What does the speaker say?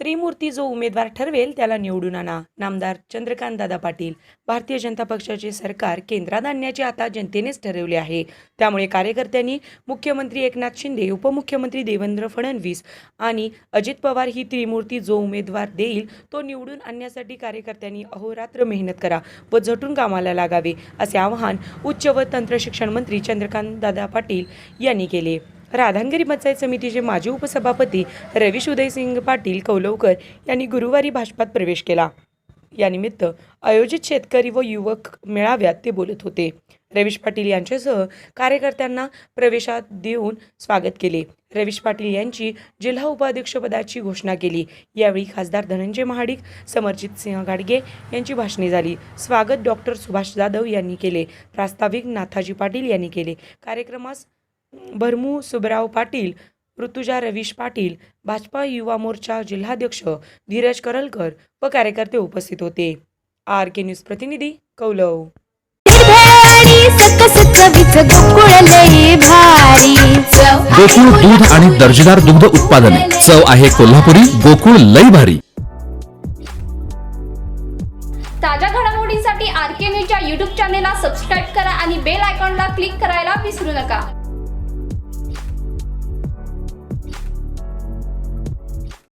त्रिमूर्ती जो उमेदवार ठरवेल त्याला निवडून आणा. नामदार चंद्रकांत दादा पाटील भारतीय जनता पक्षाचे सरकार केंद्रात आणण्याचे आता जनतेनेच ठरवले आहे. त्यामुळे कार्यकर्त्यांनी मुख्यमंत्री एकनाथ शिंदे उपमुख्यमंत्री देवेंद्र फडणवीस आणि अजित पवार ही त्रिमूर्ती जो उमेदवार देईल तो निवडून आणण्यासाठी कार्यकर्त्यांनी अहोरात्र मेहनत करा व झटून कामाला लागावे असे आवाहन उच्च व तंत्रशिक्षण मंत्री चंद्रकांत दादा पाटील यांनी केले. राधानगिरी पंचायत समितीचे माजी उपसभापती रवीश उदयसिंग पाटील कौलवकर यांनी गुरुवारी भाजपात प्रवेश केला. यानिमित्त आयोजित शेतकरी व युवक मेळाव्यात ते बोलत होते. रवीश पाटील यांच्यासह कार्यकर्त्यांना प्रवेशात देऊन स्वागत केले. रवीश पाटील यांची जिल्हा उपाध्यक्षपदाची घोषणा केली. यावेळी खासदार धनंजय महाडिक समरजित सिंह गाडगे यांची भाषणे झाली. स्वागत डॉक्टर सुभाष जाधव यांनी केले. प्रास्ताविक नाथाजी पाटील यांनी केले. कार्यक्रमास भरमू सुबराव पाटील ऋतुजा रवीश पाटील भाजपा युवा मोर्चा जिल्हाध्यक्ष धीरज करलकर व कार्यकर्ते उपस्थित होते. आर के न्यूज प्रतिनिधी कौलव. गोकुळ दूध आणि दर्जेदार दुग्ध उत्पादने. चव आहे कोल्हापुरी गोकुळ लई भारी. ताज्या घडामोडींसाठी आर के न्यूजच्या यूट्यूब चॅनेलला सबस्क्राईब करा आणि बेल आयकॉनला क्लिक करायला विसरू नका.